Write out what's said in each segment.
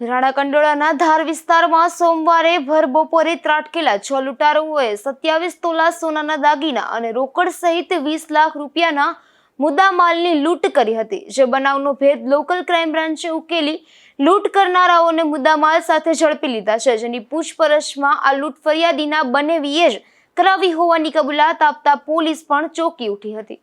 રાણાકંડોળાના ધાર વિસ્તારમાં સોમવારે ભર બપોરે ત્રાટકેલા છ લૂંટારુઓએ સત્યાવીસ તોલા સોનાના દાગીના અને રોકડ સહિત વીસ લાખ રૂપિયાના મુદ્દામાલની લૂંટ કરી હતી, જે બનાવનો ભેદ લોકલ ક્રાઇમ બ્રાન્ચે ઉકેલી લૂંટ કરનારાઓને મુદ્દામાલ સાથે ઝડપી લીધા છે, જેની પૂછપરછમાં આ લૂંટ ફરિયાદીના બનેવીએ જ કરાવી હોવાની કબૂલાત આપતા પોલીસ પણ ચોંકી ઉઠી હતી.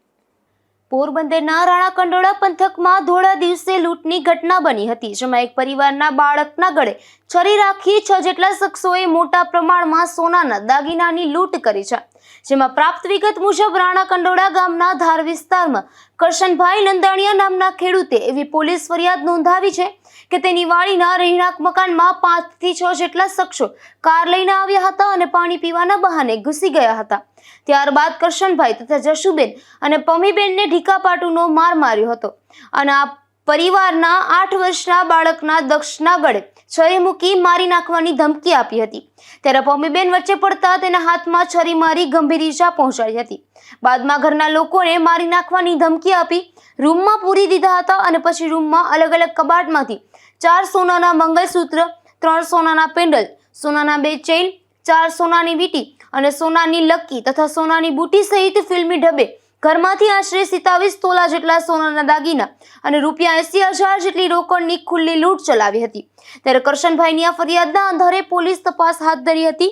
પોરબંદરના રાણાકંડોળા પંથકમાં ધોળા દિવસે લૂંટની ઘટના બની હતી, જેમાં એક પરિવારના બાળકના ગળે છરી રાખી છ જેટલા શખ્સોએ મોટા પ્રમાણમાં સોનાના દાગીનાની લૂંટ કરી છે. જેમાં પ્રાપ્ત વિગત મુજબ રાણા કંડોડા ગામના ધાર વિસ્તારમાં કરશનભાઈ નંદાણીયા નામના ખેડૂતે એવી પોલીસ ફરિયાદ નોંધાવી છે કે તેની વાડીના રહેણાંક મકાનમાં પાંચથી છ જેટલા શખ્સો કાર લઈને આવ્યા હતા અને પાણી પીવાના બહાને ઘૂસી ગયા હતા. ત્યારબાદ કરશનભાઈ તથા જશુબેન અને પમીબેનને ઢીકાપાટુનો માર માર્યો હતો અને આ પરિવારના આઠ વર્ષના બાળકના દક્ષના ગળે છરી મૂકી મારી નાખવાની ધમકી આપી હતી. ત્યારે પમીબેન વચ્ચે પડતા તેના હાથમાં છરી મારી ગંભીર ઈજા પહોંચાડી હતી. બાદમાં ઘરના લોકોને મારી નાખવાની ધમકી આપી, રૂમમાં પૂરી દીધા હતા અને પછી રૂમમાં અલગ અલગ કબાટમાંથી ચાર સોનાના મંગલસૂત્ર, ત્રણ સોનાના પેન્ડલ, સોનાના બે ચેઇન, ચાર સોનાની વીંટી અને સોનાની લક્કી તથા સોનાની બુટી સહિત ફિલ્મી ઢબે ઘરમાંથી આશરે સિતાવીસ તોલા જેટલા સોનાના દાગીના અને રૂપિયા એસી હજાર જેટલી રોકડની ખુલ્લી લૂંટ ચલાવી હતી. ત્યારે કરશનભાઈની આ ફરિયાદના આધારે પોલીસ તપાસ હાથ ધરી હતી,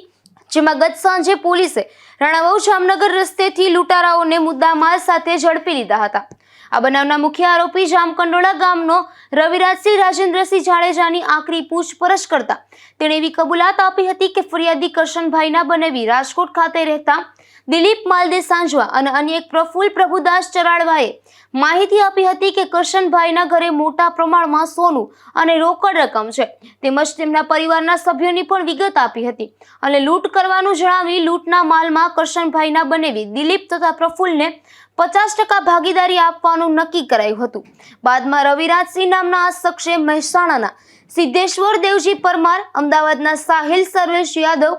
જેમાં ગત સાંજે પોલીસે રાણાવાવ જામનગર રસ્તેથી લૂંટારાઓને મુદ્દામાલ સાથે ઝડપી લીધા હતા. આ બનાવના મુખ્ય આરોપી જામકંડોળા ગામનો રવિરાજસિંહ રાજેન્દ્રસિંહ જાડેજાની આકરી પૂછપરછ કરતા. તેણે એવી કબૂલાત આપી હતી કે ફરિયાદી કરશનભાઈના બનેવી રાજકોટ ખાતે રહેતા દિલીપ માલદે સાંજવા અને અન્ય એક પ્રફુલ્લ પ્રભુદાસ ચરાડવાએ માહિતી આપી હતી કે કરશનભાઈના ઘરે મોટા પ્રમાણમાં સોનું અને રોકડ રકમ છે. તેમજ તેમના પરિવારના સભ્યોની પણ વિગત આપી હતી અને લૂંટ કરવાનું જણાવી લૂંટના માલમાં કરશનભાઈના બનેવી દિલીપ તથા પ્રફુલ્લને પચાસ ટકા ભાગીદારી આપવાનું નક્કી કરાયું હતું. બાદમાં રવિરાજસિંહ નામના આ શખ્સે મહેસાણાના સિદ્ધેશ્વર દેવજી પરમાર, અમદાવાદના સાહિલ સર્વેશ યાદવ,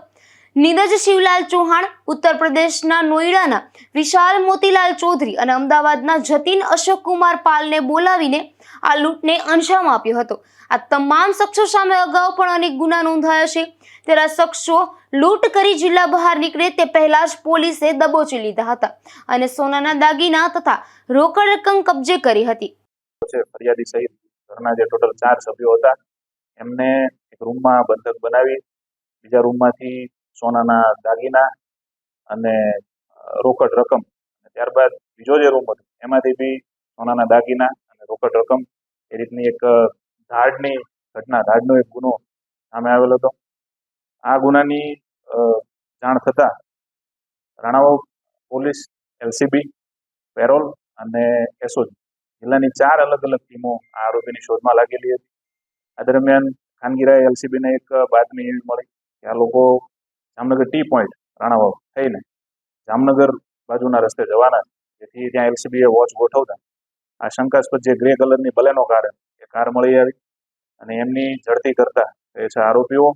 નીરજ શિવલાલ ચૌહાણ ઉત્તર પ્રદેશના નોઈડાના વિશાલ મોતીલાલ ચૌધરી અને અમદાવાદના જતીન અશોક કુમાર પાલને બોલાવીને આ લૂંટને અંજામ આપ્યો હતો. આ તમામ શખ્સો સામે અગાઉ પણ અનેક ગુના નોંધાયા છે. ત્યારે શખ્સો લૂંટ કરી જિલ્લા બહાર નીકળે તે પહેલા જ પોલીસે દબોચી લીધા હતા અને સોનાના દાગીના તથા રોકડ રકમ કબજે કરી હતી. ફરિયાદી સહિત ઘરના જે ટોટલ ચાર સભ્યો હતા, એમને એક રૂમમાં બંધક બનાવી, બીજા રૂમમાંથી સોનાના દાગીના અને રોકડ રકમ. ત્યારબાદ બીજો જે રૂમ હતો, એમાંથી બી સોનાના દાગીના અને રોકડ રકમ. એ રીતની એક ધાડની ઘટના, ધાડનો એક ગુનો સામે આવેલો હતો. આ ગુનાની જાણ થતાં રાણાવાવ પોલીસ, એલસીબી, પેરોલ અને એસઓજી જિલ્લાની ચાર અલગ અલગ ટીમો આ આરોપીની શોધમાં લાગેલી હતી. આ દરમિયાન ખાનગીરાએ એલસીબીને એક બાતમી એવી મળી કે આ લોકો જામનગર ટી પોઈન્ટ રાણાવાવ થઈને જામનગર બાજુના રસ્તે જવાના જેથી ત્યાં એલસીબીએ વોચ ગોઠવતા આ શંકાસ્પદ જે ગ્રે કલરની બલેનો કાર, એ કાર મળી આવી અને એમની ઝડપી કરતા એ છે આરોપીઓ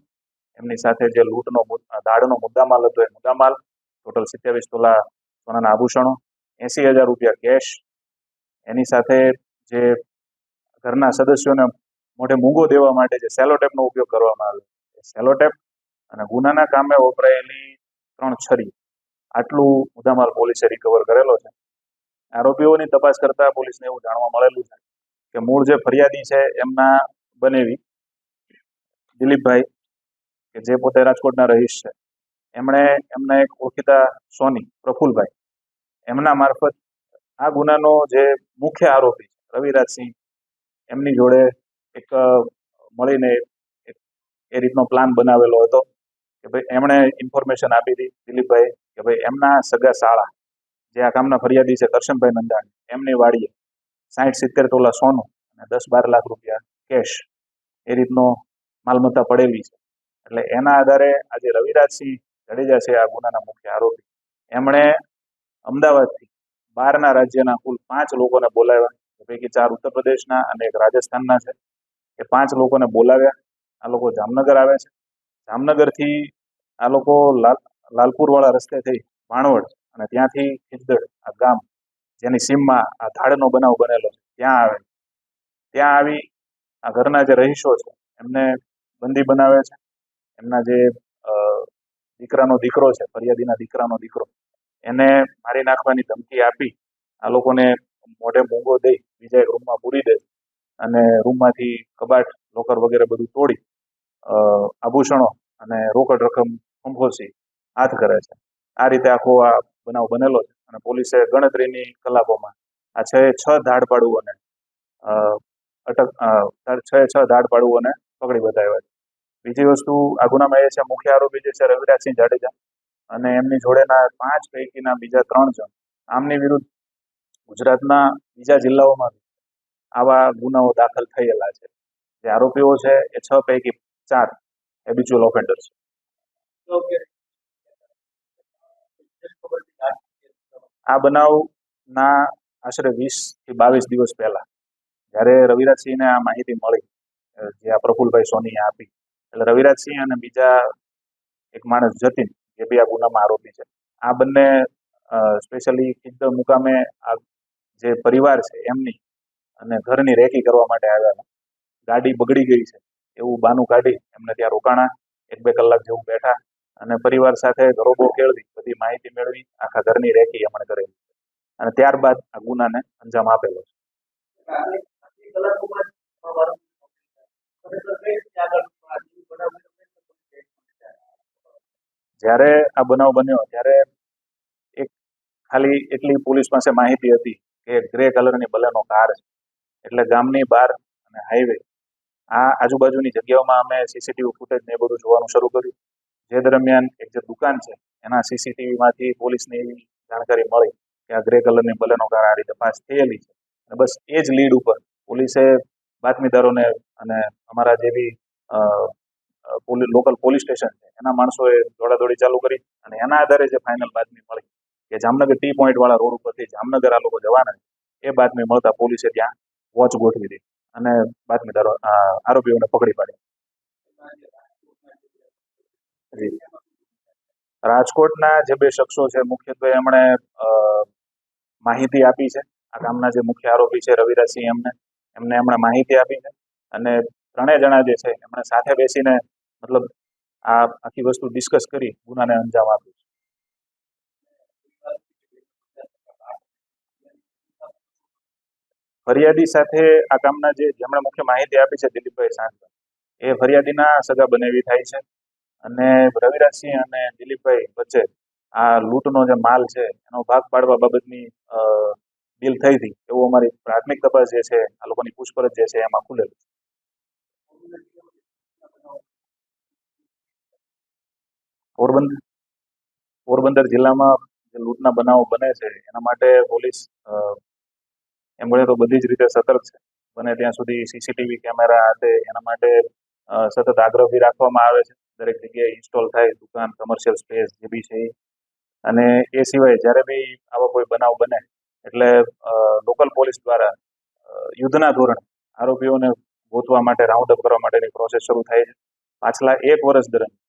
એમની સાથે જે લૂંટનો દાડનો મુદ્દામાલ હતો એ મુદ્દામાલ, ટોટલ સિત્યાવીસ તોલા સોનાના આભૂષણો એસી હજાર રૂપિયા કેશ, એની સાથે જે ઘરના સદસ્યોને મોઢે મૂંગો દેવા માટે જે સેલોટેપનો ઉપયોગ કરવામાં આવે એ સેલોટેપ અને ગુનાના કામે વપરાયેલી ત્રણ છરી, આટલું મુદ્દામાલ પોલીસે રિકવર કરેલો છે. આરોપીઓની તપાસ કરતા પોલીસને એવું જાણવા મળેલું છે કે મૂળ જે ફરિયાદી છે એમના બનેવી દિલીપભાઈ કે જે પોતે રાજકોટના રહીશ છે. એમણે એમના એક ઓળખીતા સોની, પ્રફુલભાઈ. એમના મારફત આ ગુનાનો જે મુખ્ય આરોપી છે, રવિરાજસિંહ, એમની જોડે એક મળીને એ રીતનો પ્લાન બનાવેલો હતો કે ભાઈ એમણે ઇન્ફોર્મેશન આપી હતી દિલીપભાઈ કે ભાઈ એમના સગા શાળા જે આ કામના ફરિયાદી છે કરશનભાઈ નંદાણી, એમની વાડીએ સાઠ સિત્તેર તોલા સોનું અને દસ બાર લાખ રૂપિયા કેશ એ રીતનો માલમત્તા પડેલી છે. એટલે એના આધારે આજે રવિરાજસિંહ જાડેજા છે આ ગુનાના મુખ્ય આરોપી. એમણે અમદાવાદથી બહારના રાજ્યના કુલ પાંચ લોકોને બોલાવ્યા. પૈકી ચાર ઉત્તર પ્રદેશના અને એક રાજસ્થાનના છે. એ પાંચ લોકોને બોલાવ્યા. આ લોકો જામનગર આવે છે. જામનગરથી આ લોકો લાલ, લાલપુરવાળા રસ્તે થઈ ભાણવડ અને ત્યાંથી ખીજદડ આ ગામ જેની સીમમાં આ ધાડનો બનાવ બનેલો છે, ત્યાં આવે. ત્યાં આવી આ ઘરના જે રહીશો છે, એમને બંદી બનાવે છે. એમના જે દીકરાનો દીકરો છે ફરિયાદીના દીકરાનો દીકરો એને મારી નાખવાની ધમકી આપી આ લોકોને મોઢે મૂંગો દઈ બીજા એક રૂમમાં પૂરી દે અને રૂમમાંથી કબાટ લોકર વગેરે બધું તોડી આભૂષણો અને રોકડ રકમ ખંભોસી હાથ કરે છે. આ રીતે આખો આ બનાવ બનેલો છે અને પોલીસે ગણતરીની કલાકોમાં આ છ છ અ, અટક છ છ ધાડપાડુઓને પકડી બતાવ્યા છે. બીજી વસ્તુ આ ગુનામાં એ છે મુખ્ય આરોપી જે છે રવિરાજસિંહ જાડેજા અને એમની જોડેના પાંચ પૈકીના બીજા ત્રણ જણ આમની વિરુદ્ધ ગુજરાતના બીજા જિલ્લાઓમાં આવા ગુનાઓ દાખલ થયેલા છે. જે આરોપીઓ છે એ છ પૈકી ચાર હેબિચ્યુઅલ ઓફેન્ડર છે. આ બનાવના આશરે વીસથી બાવીસ દિવસ પહેલા જ્યારે રવિરાજસિંહને આ માહિતી મળી, જે આ પ્રફુલભાઈ સોનીએ આપી એટલે રવિરાજસિંહ અને બીજા એક માણસ જતીન, જે બી આ ગુનામાં આરોપી છે. આ બંને સ્પેશિયલી ખીદ્દ મુકામે આ જે પરિવાર છે એમની અને ઘરની રેકી કરવા માટે આવ્યા ગાડી બગડી ગઈ છે. એવું બાનું કાઢી એમને ત્યાં રોકાણા, એક બે કલાક જેવું બેઠા અને પરિવાર સાથે ઘરોબો કેળવી, બધી માહિતી મેળવી, આખા ઘરની રેકી એમણે કરેલી અને ત્યારબાદ આ ગુનાને અંજામ આપેલો છે. જ્યારે આ બનાવ બન્યો, ત્યારે એક ખાલી એટલી પોલીસ પાસે માહિતી હતી કે ગ્રે કલરની બલેનો કાર છે. એટલે ગામની બહાર અને હાઈવે આ આજુબાજુની જગ્યાઓમાં અમે સીસીટીવી ફૂટેજ ને બધું જોવાનું શરૂ કર્યું. જે દરમિયાન એક જે દુકાન છે, એના સીસીટીવીમાંથી પોલીસને એવી જાણકારી મળી કે આ ગ્રે કલરની બલેનો કાર આ રીતે પાસ થયેલી છે. અને બસ એ જ લીડ ઉપર પોલીસે બાતમીદારોને અને અમારા જે બી લોકલ પોલીસ સ્ટેશન છે. એના માણસોએ દોડાદોડી ચાલુ કરી અને એના આધારે જે ફાઇનલ બાતમી મળી કે જામનગર ટી પોઈન્ટ વાળા રોડ ઉપરથી જામનગર આ લોકો જવાના છે. એ બાતમી મળતા પોલીસે ત્યાં વોચ ગોઠવી દીધી અને બાતમીદારો આરોપીઓને પકડી પાડ્યા રાજકોટના જે બે શખ્સો છે, મુખ્યત્વે એમણે માહિતી આપી છે. આ કામના જે મુખ્ય આરોપી છે, રવિરાજસિંહ એમને એમને એમણે માહિતી આપી છે. અને ત્રણેય જણા જે છે, એમણે સાથે બેસીને મતલબ આ આખી વસ્તુ ડિસ્કસ કરી, ગુનાને અંજામ આપ્યું ફરિયાદી સાથે આ કામના જે જેમણે મુખ્ય માહિતી આપી છે દિલીપભાઈ સાંતરા એ ફરિયાદીના સગા બનેવી થાય છે અને રવિરાજસિંહ અને દિલીપભાઈ વચ્ચે આ લૂંટનો જે માલ છે, એનો ભાગ પાડવા બાબતની ડીલ થઈ હતી. એવું અમારી પ્રાથમિક તપાસ જે છે, આ લોકોની પૂછપરછ જે છે, એમાં ખુલેલું પોરબંદર પોરબંદર જિલ્લામાં જે લૂંટના બનાવો બને છે, એના માટે પોલીસ એમ ગણે તો બધી જ રીતે સતર્ક છે. બને ત્યાં સુધી સીસીટીવી કેમેરા તે એના માટે સતત આગ્રહ બી રાખવામાં આવે છે. દરેક જગ્યાએ ઇન્સ્ટોલ થાય, દુકાન કમર્શિયલ સ્પેસ જે બી છે અને એ સિવાય જ્યારે બી આવો કોઈ બનાવ બને, એટલે લોકલ પોલીસ દ્વારા યુદ્ધના ધોરણે આરોપીઓને ગોતવા માટે રાઉન્ડ અપ કરવા માટેની પ્રોસેસ શરૂ થાય છે. પાછલા એક વર્ષ દરમિયાન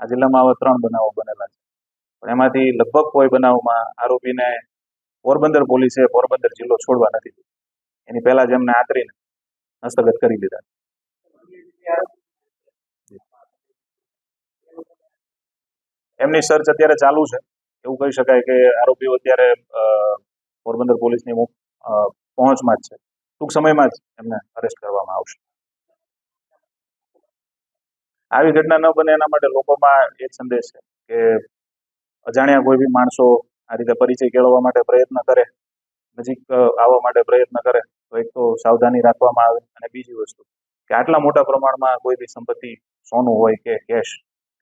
આ જિલ્લામાં આવા ત્રણ બનાવો બનેલા છે. પણ એમાંથી લગભગ કોઈ બનાવમાં આરોપીને પોરબંદર પોલીસે પોરબંદર જિલ્લો છોડવા નથી દીધો. એની પહેલા જ એમને આતરીને હસ્તગત કરી દીધા એમની સર્ચ અત્યારે ચાલુ છે. એવું કહી શકાય કે આરોપીઓ અત્યારે પોરબંદર પોલીસની પહોંચમાં જ છે. ટૂંક સમયમાં જ એમને અરેસ્ટ કરવામાં આવશે. આવી ઘટના ન બને એના માટે લોકોમાં એ સંદેશ છે કે અજાણ્યા કોઈ બી માણસો આ રીતે પરિચય કેળવવા માટે પ્રયત્ન કરે, નજીક આવવા માટે પ્રયત્ન કરે, તો એક તો સાવધાની રાખવામાં આવે અને બીજી વસ્તુ કે આટલા મોટા પ્રમાણમાં કોઈ બી સંપત્તિ સોનું હોય કે કેશ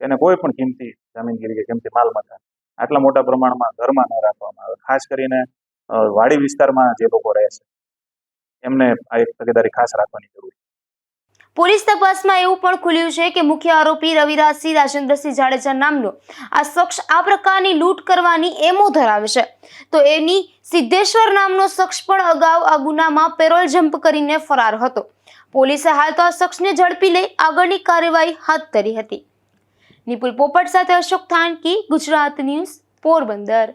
એને કોઈ પણ કિંમતી જમીનગીરી કે કિંમતી માલ મથા આટલા મોટા પ્રમાણમાં ઘરમાં ન રાખવામાં આવે. ખાસ કરીને વાડી વિસ્તારમાં જે લોકો રહે છે, એમને આ એક તકેદારી ખાસ રાખવાની જરૂર છે. પોલીસ તપાસમાં એવું પણ ખુલ્યું છે કે મુખ્ય આરોપી રવિરાજસિંહ રાજેન્દ્રસિંહ જાડેજા નામનો આ શખ્સ આ પ્રકારની લૂંટ કરવાની એમો ધરાવે છે. તો એની સિદ્ધેશ્વર નામનો શખ્સ પણ અગાઉ આ ગુનામાં પેરોલ જમ્પ કરીને ફરાર હતો. પોલીસે હાલ તો આ શખ્સને ઝડપી લઈ આગળની કાર્યવાહી હાથ ધરી હતી. નિપુલ પોપટ સાથે અશોક થાનકી, ગુજરાત ન્યૂઝ, પોરબંદર.